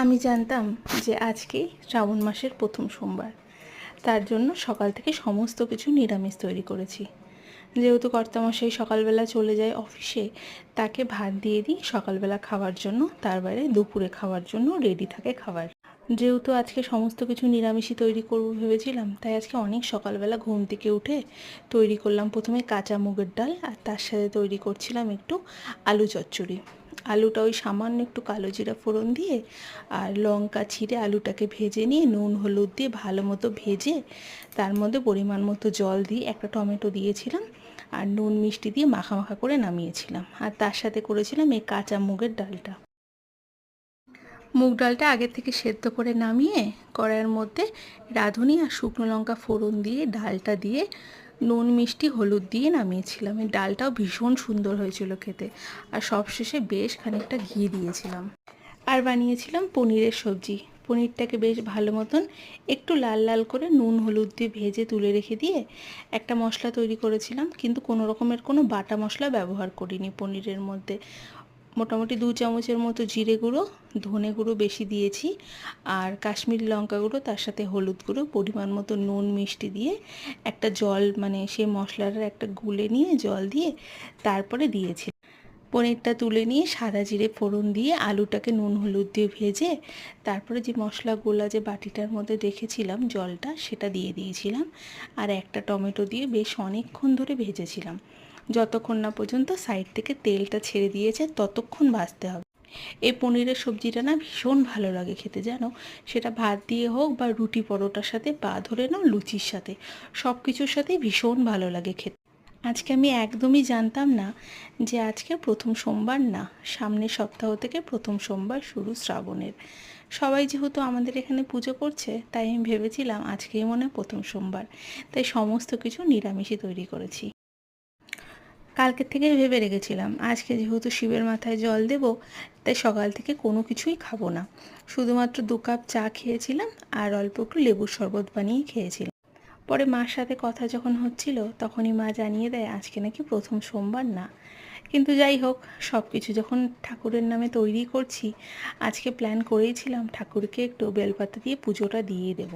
আমি জানতাম যে আজকেই শ্রাবণ মাসের প্রথম সোমবার। তার জন্য সকাল থেকে সমস্ত কিছু নিরামিষ তৈরি করেছি। যেহেতু কর্তামশাই সকালবেলা চলে যায় অফিসে, তাকে ভাত দিয়ে দিই সকালবেলা খাওয়ার জন্য। তার বাইরে দুপুরে খাওয়ার জন্য রেডি থাকে খাবার। যেহেতু আজকে সমস্ত কিছু নিরামিষই তৈরি করব ভেবেছিলাম, তাই আজকে অনেক সকালবেলা ঘুম থেকে উঠে তৈরি করলাম প্রথমে কাঁচা মুগের ডাল আর তার সাথে তৈরি করছিলাম একটু আলু চচ্চড়ি। আলুটা ওই সামান্য একটু কালো জিরা ফোড়ন দিয়ে আর লঙ্কা ছিঁড়ে আলুটাকে ভেজে নিয়ে নুন, হলুদ দিয়ে ভালো মতো ভেজে তার মধ্যে পরিমাণ মতো জল দিয়ে একটা টমেটো দিয়েছিলাম আর নুন মিষ্টি দিয়ে মাখা মাখা করে নামিয়েছিলাম। আর তার সাথে করেছিলাম এই কাঁচা মুগের ডালটা। মুগ ডালটা আগের থেকে সেদ্ধ করে নামিয়ে কড়াইয়ের মধ্যে রাঁধুনি আর শুকনো লঙ্কা ফোড়ন দিয়ে ডালটা দিয়ে নুন, মিষ্টি, হলুদ দিয়ে নামিয়েছিলাম। এই ডালটাও ভীষণ সুন্দর হয়েছিল খেতে। আর সবশেষে বেশ খানিকটা ঘি দিয়েছিলাম। আর বানিয়েছিলাম পনিরের সবজি। পনিরটাকে বেশ ভালো মতন একটু লাল লাল করে নুন, হলুদ দিয়ে ভেজে তুলে রেখে দিয়ে একটা মশলা তৈরি করেছিলাম। কিন্তু কোনো রকমের কোনো বাটা মশলা ব্যবহার করিনি পনিরের মধ্যে। মোটামুটি দু চামচের মতো জিরে গুঁড়ো, ধনে গুঁড়ো বেশি দিয়েছি আর কাশ্মীরি লঙ্কা গুঁড়ো, তার সাথে হলুদ গুঁড়ো, পরিমাণ মতো নুন মিষ্টি দিয়ে একটা জল মানে সেই মশলাটার একটা গুলে নিয়ে জল দিয়ে তারপরে দিয়েছি। পনিরটা তুলে নিয়ে সাদা জিরে ফোড়ন দিয়ে আলুটাকে নুন হলুদ দিয়ে ভেজে তারপরে যে মশলাগুলো যে বাটিটার মধ্যে দেখেছিলাম জলটা সেটা দিয়ে দিয়েছিলাম আর একটা টমেটো দিয়ে বেশ অনেকক্ষণ ধরে ভেজেছিলাম। যতক্ষণ না পর্যন্ত সাইড থেকে তেলটা ছেড়ে দিয়েছে ততক্ষণ ভাজতে হবে। এই পনিরের সবজিটা না ভীষণ ভালো লাগে খেতে, জানো? সেটা ভাত দিয়ে হোক বা রুটি পরোটার সাথে বা ধরে নাও লুচির সাথে সব কিছুর সাথেই ভীষণ ভালো লাগে খেতে। আজকে আমি একদমই জানতাম না যে আজকে প্রথম সোমবার না, সামনের সপ্তাহ থেকে প্রথম সোমবার শুরু শ্রাবণের। সবাই যেহেতু আমাদের এখানে পুজো করছে, তাই আমি ভেবেছিলাম আজকেই মনে প্রথম সোমবার। তাই সমস্ত কিছু নিরামিষই তৈরি করেছি। কালকের থেকে ভেবে রেখেছিলাম, আজকে যেহেতু শিবের মাথায় জল দেব, তাই সকাল থেকে কোনো কিছুই খাব না। শুধুমাত্র দু কাপ চা খেয়েছিলাম আর অল্প একটু লেবুর শরবত বানিয়ে খেয়েছিলাম। পরে মার সাথে কথা যখন হচ্ছিল, তখনই মা জানিয়ে দেয়, আজকে নাকি প্রথম সোমবার না। কিন্তু যাই হোক সব কিছু যখন ঠাকুরের নামে তৈরি করছি, আজকে প্ল্যান করেইছিলাম ঠাকুরকে একটু বেলপাতা দিয়ে পুজোটা দিয়ে দেব।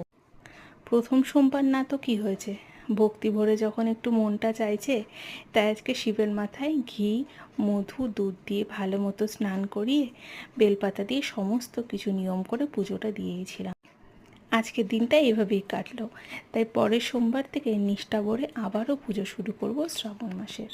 প্রথম সোমবার না তো কি হয়েছে? ভক্তি ভরে যখন একটু মনটা চাইছে, তাই আজকে শিবের মাথায় ঘি, মধু, দুধ দিয়ে ভালো মতো স্নান করিয়ে বেলপাতা দিয়ে সমস্ত কিছু নিয়ম করে পুজোটা দিয়েছিলাম আজকের দিনটা এভাবেই কাটলো। তাই পরের সোমবার থেকে নিষ্ঠা ভরে আবারও পুজো শুরু করব শ্রাবণ মাসের।